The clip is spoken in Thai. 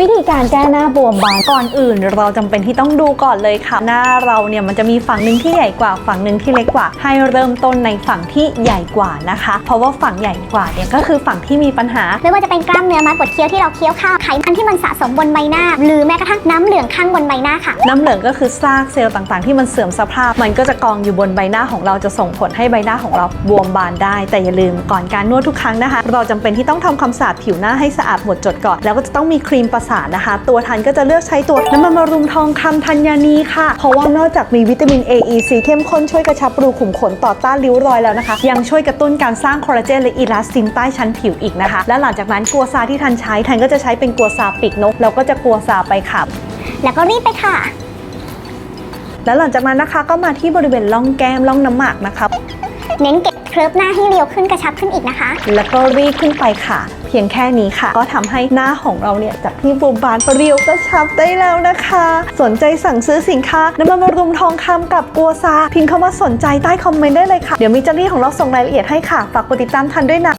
วิธีการแก้หน้าบวมบางก่อนอื่น เราจำเป็นที่ต้องดูก่อนเลยค่ะ หน้าเราเนี่ยมันจะมีฝั่งหนึ่งที่ใหญ่กว่าฝั่งหนึ่งที่เล็กกว่า ให้เริ่มต้นในฝั่งที่ใหญ่กว่านะคะ เพราะว่าฝั่งใหญ่กว่าเนี่ยก็คือฝั่งที่มีปัญหา ไม่ว่าจะเป็นกล้ามเนื้อมัดปวดเคี้ยวที่เราเคี้ยวข้าวไขมันที่มันสะสมบนใบหน้า หรือแม้กระทั่งน้ำเหลืองข้างบนใบหน้าค่ะ น้ำเหลืองก็คือซากเซลล์ต่างๆ ที่มันเสื่อมสภาพ มันก็จะกองอยู่บนใบหน้าของเราจะส่งผลให้ใบหน้าของเราบวมบานได้ แต่อย่าลืมก่อนการนวดทุกครั้งนะคะ เราจำเป็นที่ต้องทำความสะอาดผิวหน้าให้สะอาดหมดจดก่อนแล้วก็จะต้องมีครีมประสานนะคะ ตัวทันก็จะเลือกใช้ตัวน้ำมันบำรุงทองคำธัญญานีค่ะ เพราะว่านอกจากมีวิตามิน A E C เข้มข้นช่วยกระชับรูขุมขนต่อต้านริ้วรอยแล้วนะคะ ยังช่วยกระตุ้นการสร้างคอลลาเจนและอีลาสตินใต้ชั้นผิวอีกนะคะ และหลังจากนั้นกัวซาที่ทันใช้ทันก็จะใช้เป็นกัวซาปีกนกแล้วก็จะกัวซาไปค่ะ แล้วก็รีบไปค่ะ แล้วหลังจากนั้นนะคะก็มาที่บริเวณร่องแก้มร่องน้ำหมากนะคะ เน้นเก็บเค ลิบหน้าให้เรียวขึ้นกระชับขึ้นอีกนะคะ แล้วก็รีดขึ้นไปค่ะ เพียงแค่นี้ค่ะ ก็ทำให้หน้าของเราเนี่ยจากที่บวมบานเรียวกระชับได้แล้วนะคะ สนใจสั่งซื้อสินค้าน้ำมันบำรุงทองคำกับกัวซาพิมพ์คำว่าสนใจใต้คอมเมนต์ได้เลยค่ะ เดี๋ยวมิจารี่ของเราส่งรายละเอียดให้ค่ะ ฝากกดติดตามทันด้วยนะ